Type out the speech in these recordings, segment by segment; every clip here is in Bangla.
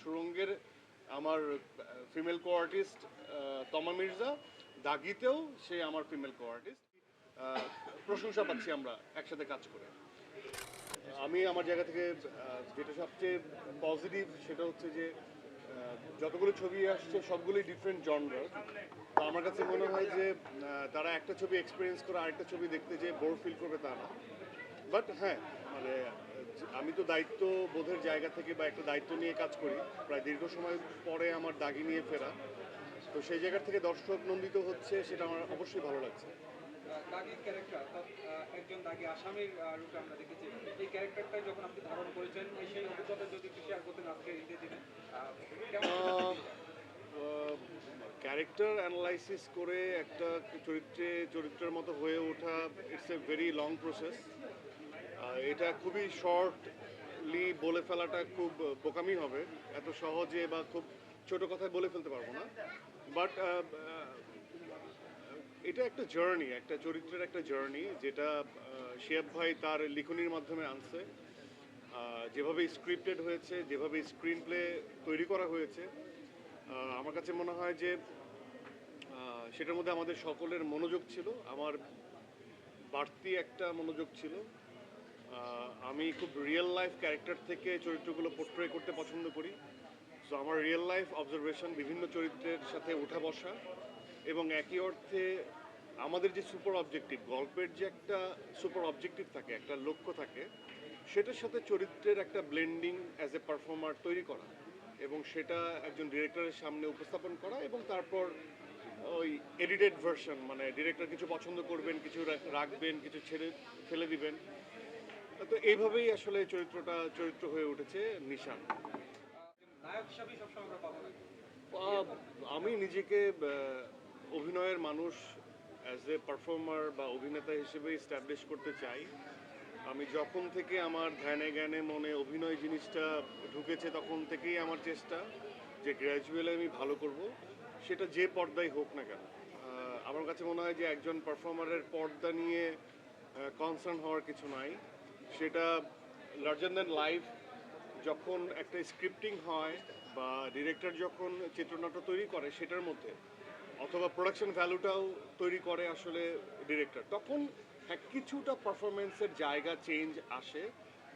সুরঙ্গের আমার ফিমেল কো আর্টিস্ট তমা মির্জা, দাগিতেও সে আমার ফিমেল কো আর্টিস্ট প্রশংসা পাচ্ছি আমরা একসাথে কাজ করে। আমি আমার জায়গা থেকে যেটা সবচেয়ে পজিটিভ সেটা হচ্ছে যে যতগুলো ছবি আসছে সবগুলোই ডিফারেন্ট জনরার তো আমার কাছে মনে হয় যে তারা একটা ছবি এক্সপিরিয়েন্স করে আরেকটা ছবি দেখতে যে বোর ফিল করবে তা না। বাট হ্যাঁ মানে আমি তো দায়িত্ব বোধের জায়গা থেকে বা একটা দায়িত্ব নিয়ে কাজ করি। প্রায় দীর্ঘ সময় পরে আমার দাগি নিয়ে ফেরা। তো সেই জায়গা থেকে দর্শক নন্দিত হচ্ছে সেটা আমার অবশ্যই ভালো লাগছে। দাগি ক্যারেক্টার অর্থাৎ একজন দাগি আসামির রূপে আমরা দেখেছি। এই ক্যারেক্টারটাই যখন আপনি ধারণ করেছেন সেই অভিজ্ঞতা যদি একটু শেয়ার করতেন আজকে ঈদের দিনে ক্যারেক্টার অ্যানালাইসিস করে একটা চরিত্রে চরিত্রের মতো হয়ে ওঠা it's a very long process এটা খুবই শর্টলি বলে ফেলাটা খুব বোকামি হবে। এত সহজে বা খুব ছোট কথায় বলে ফেলতে পারব না। বাট এটা একটা জার্নি একটা চরিত্রের একটা জার্নি যেটা শিয়াব ভাই তার লিখনির মাধ্যমে আনছে। যেভাবে স্ক্রিপ্টেড হয়েছে, যেভাবে স্ক্রিন প্লে তৈরি করা হয়েছে আমার কাছে মনে হয় যে সেটার মধ্যে আমাদের সকলের মনোযোগ ছিল। আমার বাড়তি একটা মনোযোগ ছিল। আমি খুব রিয়েল লাইফ ক্যারেক্টার থেকে চরিত্রগুলো পোর্ট্রে করতে পছন্দ করি। সো আমার রিয়েল লাইফ অবজারভেশন বিভিন্ন চরিত্রের সাথে উঠা বসা এবং একই অর্থে আমাদের যে সুপার অবজেক্টিভ গল্পের যে একটা সুপার অবজেক্টিভ থাকে, একটা লক্ষ্য থাকে, সেটার সাথে চরিত্রের একটা ব্লেন্ডিং অ্যাজ এ পারফর্মার তৈরি করা এবং সেটা একজন ডিরেক্টরের সামনে উপস্থাপন করা এবং তারপর ওই এডিটেড ভার্সন মানে ডিরেক্টর কিছু পছন্দ করবেন, কিছু রাখবেন, কিছু ছেড়ে, ফেলে দিবেন। তো এইভাবেই আসলে চরিত্রটা চরিত্র হয়ে উঠেছে নিশান। নায়ক হিসাবেই সবসময় আমরা পাবো আমি নিজেকে অভিনয়ের মানুষ অ্যাজ এ পারফর্মার বা অভিনেতা হিসেবে স্ট্যাবলিশ করতে চাই। আমি যখন থেকে আমার ধ্যানে জ্ঞানে মনে অভিনয় জিনিসটা ঢুকেছে তখন থেকেই আমার চেষ্টা যে গ্র্যাজুয়ালি আমি ভালো করব। সেটা যে পর্দায় হোক না কেন। আমার কাছে মনে হয় যে একজন পারফর্মারের পর্দা নিয়ে কনসার্ন হওয়ার কিছু নাই। সেটা লার্জার দ্যান লাইফ যখন একটা স্ক্রিপ্টিং হয় বা ডিরেক্টর যখন চিত্রনাট্য তৈরি করে সেটার মধ্যে, অথবা প্রোডাকশন ভ্যালুটাও তৈরি করে আসলে ডিরেক্টর তখন হ্যাঁ কিছুটা পারফরমেন্সের জায়গা চেঞ্জ আসে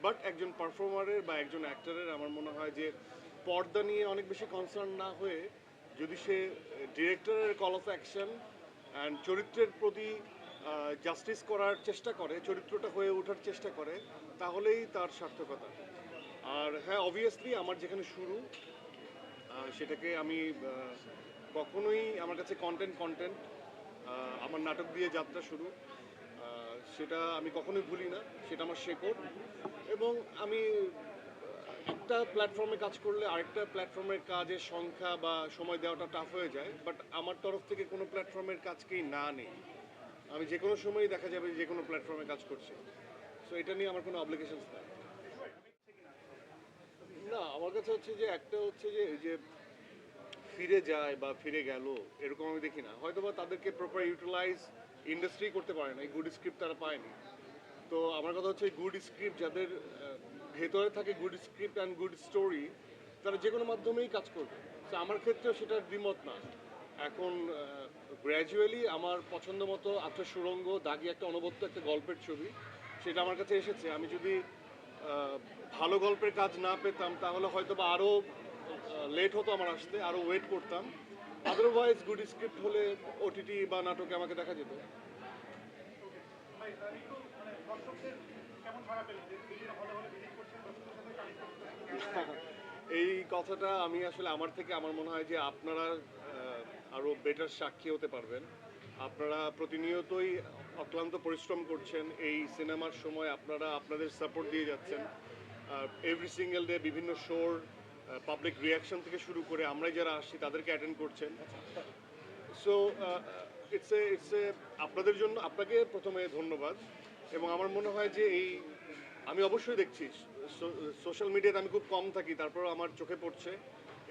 বাট একজন পারফর্মারের বা একজন অ্যাক্টরের আমার মনে হয় যে পর্দা নিয়ে অনেক বেশি কনসার্ন না হয়ে যদি সে ডিরেক্টরের কল অফ অ্যাকশন অ্যান্ড চরিত্রের প্রতি জাস্টিস করার চেষ্টা করে, চরিত্রটা হয়ে ওঠার চেষ্টা করে, তাহলেই তার সার্থকতা। আর হ্যাঁ অবভিয়াসলি আমার যেখানে শুরু সেটাকে আমি কখনোই আমার কাছে কন্টেন্ট কন্টেন্ট আমার নাটক দিয়ে যাত্রা শুরু সেটা আমি কখনোই ভুলি না, সেটা আমার শেকড়। এবং আমি একটা প্ল্যাটফর্মে কাজ করলে আরেকটা প্ল্যাটফর্মের কাজের সংখ্যা বা সময় দেওয়াটা টাফ হয়ে যায় বাট আমার তরফ থেকে কোনো প্ল্যাটফর্মের কাজকেই না নেই। আমি যে কোনো সময়ই দেখা যাবে যে কোনো প্ল্যাটফর্মে কাজ করছি। সো এটা নিয়ে আমার কোনো অব্লিগেশনস নেই। না, আমার কাছে হচ্ছে যে একটা হচ্ছে যে যে ফিরে যায় বা ফিরে গেল, এরকম আমি দেখি না। হয়তো বা তাদেরকে প্রপার ইউটিলাইজ ইন্ডাস্ট্রি করতে পারে না, এই গুড স্ক্রিপ্ট তারা পায়নি। তো আমার কথা হচ্ছে গুড স্ক্রিপ্ট যাদের ভেতরে থাকে good script and good story তারা যে কোনো মাধ্যমেই কাজ করবে। তো আমার ক্ষেত্রেও সেটার দ্বিমত না। এখন গ্র্যাজুয়ালি আমার পছন্দ মতো আত্মার সুরঙ্গ দাগি একটা অনবদ্য একটা গল্পের ছবি, সেটা আমার কাছে এসেছে। আমি যদি ভালো গল্পের কাজ না পেতাম, তাহলে হয়তো বা আরও লেট হতো আমার আসতে আরও ওয়েট করতাম। আদারওয়াইজ গুড স্ক্রিপ্ট হলে ওটিটি বা নাটকে আমাকে দেখা যেত। এই কথাটা আমি আসলে আমার থেকে, আমার মনে হয় যে আপনারা আহ, আরও বেটার সাক্ষী হতে পারবেন। আপনারা প্রতিনিয়তই অক্লান্ত পরিশ্রম করছেন এই সিনেমার সময় আপনারা আপনাদের সাপোর্ট দিয়ে যাচ্ছেন। এভরি সিঙ্গেল ডে বিভিন্ন শোর পাবলিক রিয়াকশন থেকে শুরু করে আমরাই যারা আসছি তাদেরকে অ্যাটেন্ড করছেন। So it's a it's a আপনাদের জন্য আপনাকে প্রথমে ধন্যবাদ। এবং আমার মনে হয় যে এই আমি অবশ্যই দেখছি। সোশ্যাল মিডিয়াতে আমি খুব কম থাকি তারপর আমার চোখে পড়ছে।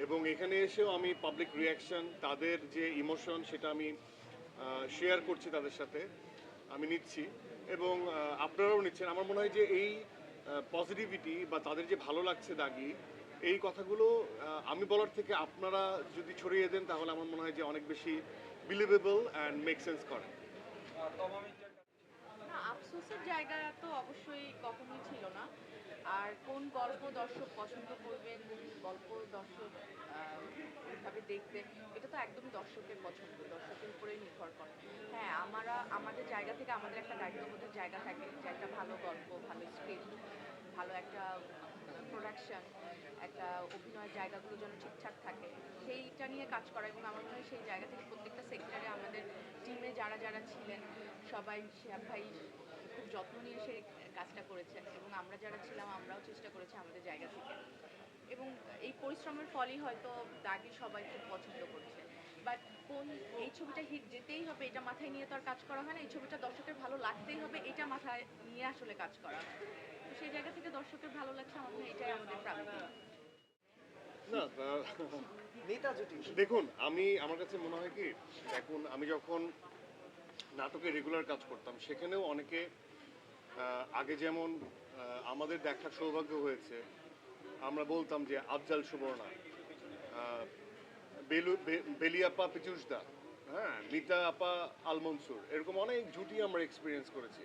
এবং এখানে এসেও আমি পাবলিক রিয়াকশন তাদের যে ইমোশন সেটা আমি শেয়ার করছি তাদের সাথে, আমি নিচ্ছি। এবং আপনারাও নিচ্ছেন। আমার মনে হয় যে এই পজিটিভিটি বা তাদের যে ভালো লাগছে দাগি, এই কথাগুলো আমি বলার থেকে আপনারা যদি ছড়িয়ে দেন, তাহলে আমার মনে হয় যে অনেক বেশি বিলিভেবল অ্যান্ড মেক সেন্স করে আহ, তমা মির্জার না আফসোসের জায়গা তো অবশ্যই কখনোই ছিল না। আর কোন গল্প দর্শক পছন্দ করবেন গল্প দর্শক ওইভাবে দেখবে এটা তো একদমই দর্শকের পছন্দ, দর্শকের উপরেই নির্ভর করে। হ্যাঁ আমরা, আমাদের জায়গা থেকে আমাদের একটা দায়িত্ববোধের জায়গা থাকে যে একটা ভালো গল্প, ভালো স্ক্রিপ্ট ভালো একটা প্রোডাকশন একটা অভিনয়ের জায়গাগুলো যেন ঠিকঠাক থাকে। সেইটা নিয়ে কাজ করা এবং আমার মনে হয় সেই জায়গা থেকে প্রত্যেকটা সেক্টরে আমাদের টিমে যারা যারা ছিলেন, সবাই ভাই যত্ন নিয়ে সে কাজটা করেছেন এবং আমরা যারা ছিলাম আমরাও চেষ্টা করেছি আমাদের জায়গা থেকে। এবং এই পরিশ্রমের ফলই হয়তো দাগি সবাই খুব পছন্দ করছে। বাট কোন এই ছবিটা হিট যেতেই হবে এটা মাথায় নিয়ে তো আর কাজ করা হয় না। এই ছবিটা দর্শকের ভালো লাগতেই হবে এটা মাথায় নিয়ে আসলে কাজ করা। হয় তো সেই জায়গা থেকে দর্শকের ভালো লাগছে আমার মনে হয় এটাই আমাদের প্রাপ্তি। না নেতা জুটি। দেখুন আমি আমার কাছে মনে হয় কি দেখুন আমি যখন নাটকে রেগুলার কাজ করতাম সেখানেও অনেকে আগে যেমন আমাদের দেখার সৌভাগ্য হয়েছে, আমরা বলতাম যে আফজাল সুবর্ণা বেলু বেলিয়াপা পিচুসদা হ্যাঁ মিতা আপা আলমনসুর, এরকম অনেক জুটি আমরা এক্সপিরিয়েন্স করেছি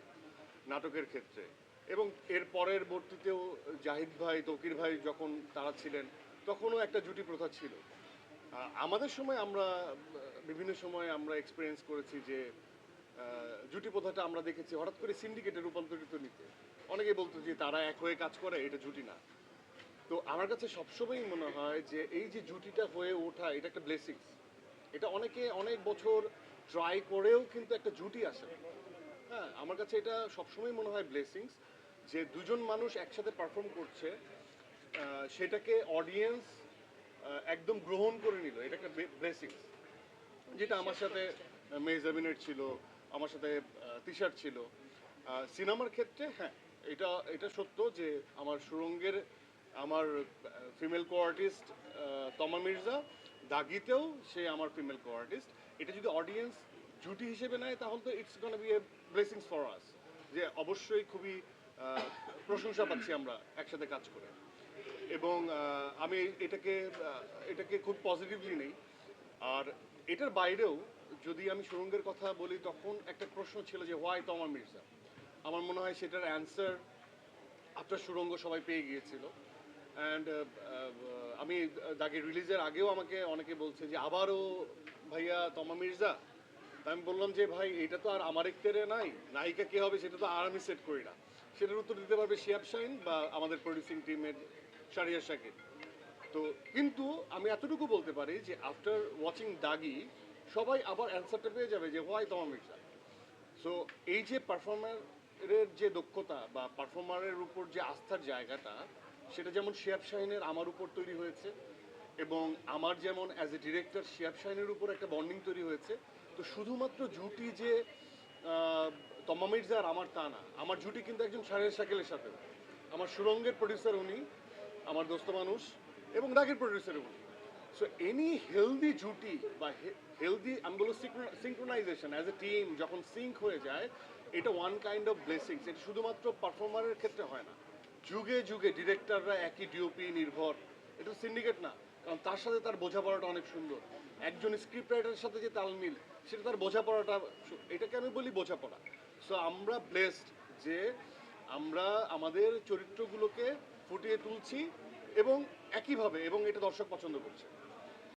নাটকের ক্ষেত্রে। এবং এর পরের বর্তীতেও জাহিদ ভাই, তকির ভাই যখন তারা ছিলেন, তখনও একটা জুটি প্রথা ছিল। আমাদের সময় আমরা, বিভিন্ন সময় আমরা এক্সপিরিয়েন্স করেছি যে জুটি প্রথাটা আমরা দেখেছি। হঠাৎ করে সিন্ডিকেটে রূপান্তরিত নিতে। অনেকে বলতো যে তারা এক হয়ে কাজ করে এটা জুটি না। তো আমার কাছে সবসময়ই মনে হয় যে এই যে জুটিটা হয়ে ওঠা এটা একটা ব্লেসিংস এটা অনেকে অনেক বছর ট্রাই করেও কিন্তু একটা জুটি আসে। হ্যাঁ আমার কাছে এটা সবসময় মনে হয় ব্লেসিংস যে দুজন মানুষ একসাথে পারফর্ম করছে সেটাকে অডিয়েন্স একদম গ্রহণ করে নিল। এটা একটা ব্লেসিংস যেটা আমার সাথে মেজাবিনের ছিল আমার সাথে তিশার ছিল। সিনেমার ক্ষেত্রে হ্যাঁ এটা এটা সত্য যে আমার সুরঙ্গের, আমার ফিমেল কো আর্টিস্ট তমা মির্জা, দাগিতেও সে আমার ফিমেল কো আর্টিস্ট এটা যদি অডিয়েন্স জুটি হিসেবে নেয়, তাহলে তো it's gonna be a blessings for us যে অবশ্যই খুবই প্রশংসা পাচ্ছি আমরা একসাথে কাজ করে। এবং আমি এটাকে এটাকে খুব পজিটিভলি নেই। আর এটার বাইরেও যদি আমি সুরঙ্গের কথা বলি, তখন একটা প্রশ্ন ছিল যে হোয়াই তমা মির্জা আমার মনে হয় সেটার অ্যান্সার আপনার সুরঙ্গ সবাই পেয়ে গিয়েছিল। অ্যান্ড আমি দাগে রিলিজের আগেও আমাকে অনেকে বলছে যে, আবারও ভাইয়া তমা মির্জা তা আমি বললাম যে, ভাই, এটা তো আর আমার একটারে নাই। নায়িকা কে হবে সেটা তো আর আমি সেট করি না। সেটার উত্তর দিতে পারবে শিয়াব শাহিন বা আমাদের প্রডিউসিং টিমের শারিয়া শাকির তো, কিন্তু আমি এতটুকু বলতে পারি যে আফটার ওয়াচিং দাগি সবাই আবার অ্যান্সারটা পেয়ে যাবে যে হোয়াই তমা মির্জা? সো এই যে পারফর্মারের যে দক্ষতা বা পারফর্মারের উপর যে আস্থার জায়গাটা, সেটা যেমন শিয়াব শাহিনের আমার উপর তৈরি হয়েছে এবং আমার যেমন অ্যাজ এ ডিরেক্টর শিয়াব শাহিনের উপর একটা বন্ডিং তৈরি হয়েছে, তো শুধুমাত্র জুটি যে তমা মির্জা আর আমার তা না। আমার জুটি কিন্তু একজন শাহের শাকেলের সাথে। আমার সুরঙ্গের প্রডিউসার উনি, আমার দোস্ত মানুষ এবং রাগের প্রডিউসার উনি। সো এনি হেলদি জুটি বা হেলদি আমি বলব সিঙ্ক্রোনাইজেশন অ্যাজ এ টিম যখন সিঙ্ক হয়ে যায়, এটা ওয়ান কাইন্ড অফ ব্লেসিংস এটা শুধুমাত্র পারফর্মারের ক্ষেত্রে হয় না। যুগে যুগে ডিরেক্টররা একই ডিওপি নির্ভর। এটা সিন্ডিকেট না। কারণ তার সাথে তার বোঝাপড়াটা অনেক সুন্দর। একজন স্ক্রিপ্ট রাইটারের সাথে যে তাল মিল, সেটা তার বোঝাপড়াটা এটাকে আমি বলি বোঝাপড়া। সো আমরা ব্লেসড যে আমরা আমাদের চরিত্রগুলোকে ফুটিয়ে তুলছি এবং একইভাবে, এবং এটা দর্শক পছন্দ করছে।